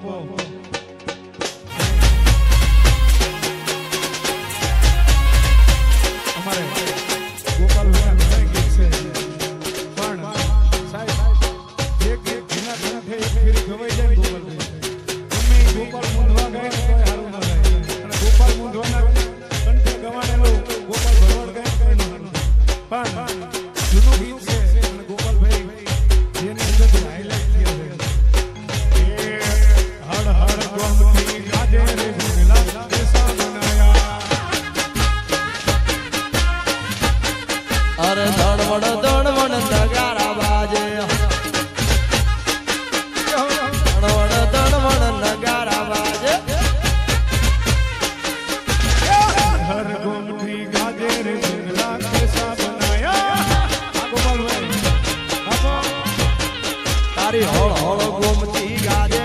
Popo. દોડ દોડ વણ નગારા બાજે દોડ દોડ વણ નગારા તારી હોળ હોળ ગુમતી ગાજે.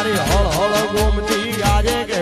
તારી હળ હળ ગોમતી આજે કે